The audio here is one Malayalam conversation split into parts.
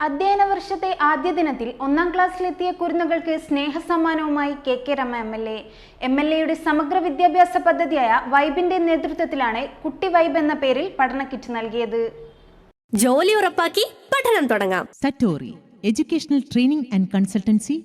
അധ്യയന വർഷത്തെ ആദ്യ ദിനത്തിൽ ഒന്നാം ക്ലാസ്സിലെത്തിയ കുരുന്നുകൾക്ക് സ്നേഹസമ്മാനവുമായി K K Rama M L A M L എയുടെ സമഗ്ര വിദ്യാഭ്യാസ പദ്ധതിയായ വൈബിന്റെ നേതൃത്വത്തിലാണ് കുട്ടി വൈബ് എന്ന പേരിൽ പഠന കിറ്റ് നൽകിയത്. ജോലി ഉറപ്പാക്കി പഠനം തുടങ്ങാം. Satori educational training and consultancy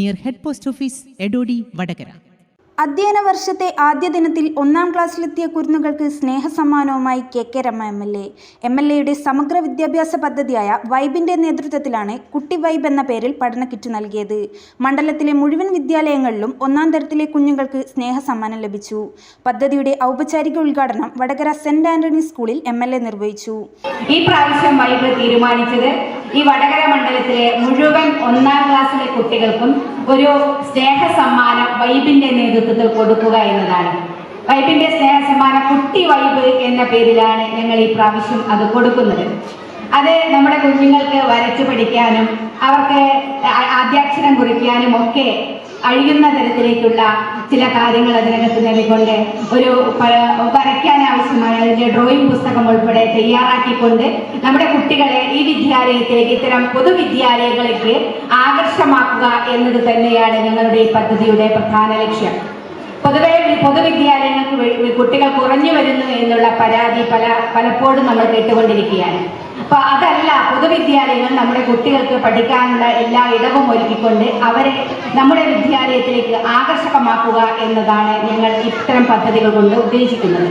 near head post office Edodi Vadagara. അധ്യയന വർഷത്തെ ആദ്യ ദിനത്തിൽ ഒന്നാം ക്ലാസ്സിലെത്തിയ കുരുന്നുകൾക്ക് സ്നേഹസമ്മാനവുമായി K K Rama M L A. M L എയുടെ സമഗ്ര വിദ്യാഭ്യാസ പദ്ധതിയായ വൈബിന്റെ നേതൃത്വത്തിലാണ് കുട്ടി വൈബ് എന്ന പേരിൽ പഠന കിറ്റ് നൽകിയത്. മണ്ഡലത്തിലെ മുഴുവൻ വിദ്യാലയങ്ങളിലും ഒന്നാം തരത്തിലെ കുഞ്ഞുങ്ങൾക്ക് സ്നേഹസമ്മാനം ലഭിച്ചു. പദ്ധതിയുടെ ഔപചാരിക ഉദ്ഘാടനം വടകര സെന്റ് ആന്റണി സ്കൂളിൽ എം നിർവഹിച്ചു. ഈ പ്രാവശ്യം വൈബ് തീരുമാനിച്ചത് ഈ വടകര മണ്ഡലത്തിലെ മുഴുവൻ ഒന്നാം ക്ലാസ്സിലെ കുട്ടികൾക്കും ഒരു സ്നേഹ സമ്മാനം വൈബിന്റെ നേതൃത്വത്തിൽ കൊടുക്കുക എന്നതാണ്. വൈബിന്റെ സ്നേഹ സമ്മാനം കുട്ടി വൈബ് എന്ന പേരിലാണ് ഞങ്ങൾ ഈ പ്രാവശ്യം അത് കൊടുക്കുന്നത്. അത് നമ്മുടെ കുഞ്ഞുങ്ങൾക്ക് വരച്ചു പഠിക്കാനും അവർക്ക് ആദ്യാക്ഷരം കുറിക്കാനും ഒക്കെ അഴിയുന്ന തരത്തിലേക്കുള്ള ചില കാര്യങ്ങൾ അതിനകത്ത് നൽകിക്കൊണ്ട് ഒരു വരയ്ക്കാൻ ആവശ്യമായ അതിന്റെ ഡ്രോയിങ് പുസ്തകം ഉൾപ്പെടെ തയ്യാറാക്കിക്കൊണ്ട് നമ്മുടെ കുട്ടികളെ ഈ വിദ്യാലയത്തിലേക്ക് ഇത്തരം പൊതുവിദ്യാലയങ്ങളിലേക്ക് ആകർഷമാക്കുക എന്നത് തന്നെയാണ് ഞങ്ങളുടെ ഈ പദ്ധതിയുടെ പ്രധാന ലക്ഷ്യം. പൊതുവെ പൊതുവിദ്യാലയങ്ങൾക്ക് കുട്ടികൾ കുറഞ്ഞു വരുന്നു എന്നുള്ള പരാതി പല പലപ്പോഴും നമ്മൾ കേട്ടുകൊണ്ടിരിക്കുകയാണ്. അപ്പൊ അതല്ല പൊതുവിദ്യാലയങ്ങൾ നമ്മുടെ കുട്ടികൾക്ക് പഠിക്കാനുള്ള എല്ലാ ഇടവും ഒരുക്കിക്കൊണ്ട് അവരെ നമ്മുടെ വിദ്യാലയത്തിലേക്ക് ആകർഷകമാക്കുക എന്നതാണ് ഞങ്ങൾ ഇത്തരം പദ്ധതികൾ കൊണ്ട് ഉദ്ദേശിക്കുന്നത്.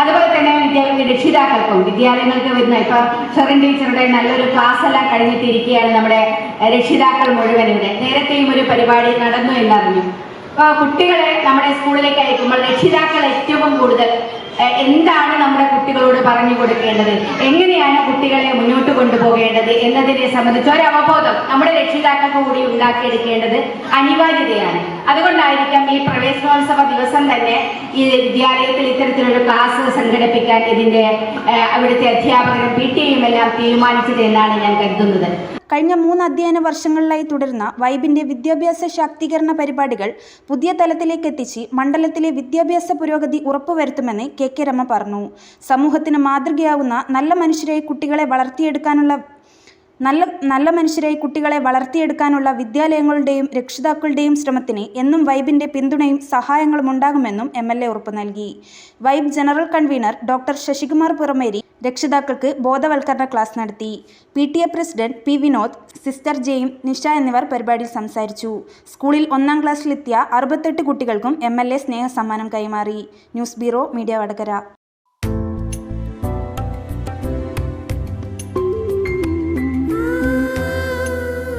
അതുപോലെ തന്നെ രക്ഷിതാക്കൾക്കും വിദ്യാലയങ്ങൾക്ക് വരുന്ന ഇപ്പൊ ഷെറിൻ ടീച്ചറുടെ നല്ലൊരു ക്ലാസ് എല്ലാം കഴിഞ്ഞിട്ടിരിക്കുകയാണ് നമ്മുടെ രക്ഷിതാക്കൾ ഇവിടെ. നേരത്തെയും ഒരു പരിപാടി നടന്നു എന്നറിഞ്ഞു അപ്പൊ കുട്ടികളെ നമ്മുടെ സ്കൂളിലേക്ക് അയക്കുമ്പോൾ രക്ഷിതാക്കൾ ഏറ്റവും കൂടുതൽ എന്താണ് നമ്മുടെ കുട്ടികളോട് പറഞ്ഞു കൊടുക്കേണ്ടത്? എങ്ങനെയാണ് കുട്ടികളെ മുന്നോട്ട് കൊണ്ടുപോകേണ്ടത് എന്നതിനെ സംബന്ധിച്ച് ഒരു അവബോധം നമ്മുടെ രക്ഷിതാക്കൾക്ക് കൂടി ഉണ്ടാക്കിയെടുക്കേണ്ടത് അനിവാര്യതയാണ്. അതുകൊണ്ടായിരിക്കാം ഈ പ്രവേശന ഈ വിദ്യാലയത്തിൽ ഇത്തരത്തിലൊരു ക്ലാസ് സംഘടിപ്പിക്കാൻ ഇതിന്റെ അവിടുത്തെ അധ്യാപകരും പി ടി എയും എല്ലാം തീരുമാനിച്ചത് എന്നാണ് ഞാൻ കരുതുന്നത്. കഴിഞ്ഞ മൂന്ന് അധ്യയന വർഷങ്ങളിലായി തുടരുന്ന വൈബിന്റെ വിദ്യാഭ്യാസ ശാക്തീകരണ പരിപാടികൾ പുതിയ തലത്തിലേക്ക് എത്തിച്ച് മണ്ഡലത്തിലെ വിദ്യാഭ്യാസ പുരോഗതി ഉറപ്പുവരുത്തുമെന്ന് കെ കെ രമ പറഞ്ഞു. സമൂഹത്തിന് മാതൃകയാവുന്ന നല്ല മനുഷ്യരെ കുട്ടികളെ വളർത്തിയെടുക്കാനുള്ള നല്ല നല്ല മനുഷ്യരായി കുട്ടികളെ വളർത്തിയെടുക്കാനുള്ള വിദ്യാലയങ്ങളുടെയും രക്ഷിതാക്കളുടെയും ശ്രമത്തിന് എന്നും വൈബിന്റെ പിന്തുണയും സഹായങ്ങളും ഉണ്ടാകുമെന്നും എം എൽ എ ഉറപ്പ് നൽകി. Vibe general convener doctor Sasikumar Purameri രക്ഷിതാക്കൾക്ക് ബോധവൽക്കരണ ക്ലാസ് നടത്തി. P. T. A president P. Vinod sister Jaime Nisha എന്നിവർ പരിപാടിയിൽ സംസാരിച്ചു. സ്കൂളിൽ ഒന്നാം ക്ലാസ്സിലെത്തിയ അറുപത്തെട്ട് കുട്ടികൾക്കും എം എൽ എ സ്നേഹ സമ്മാനം കൈമാറി. News bureau media Vadakara.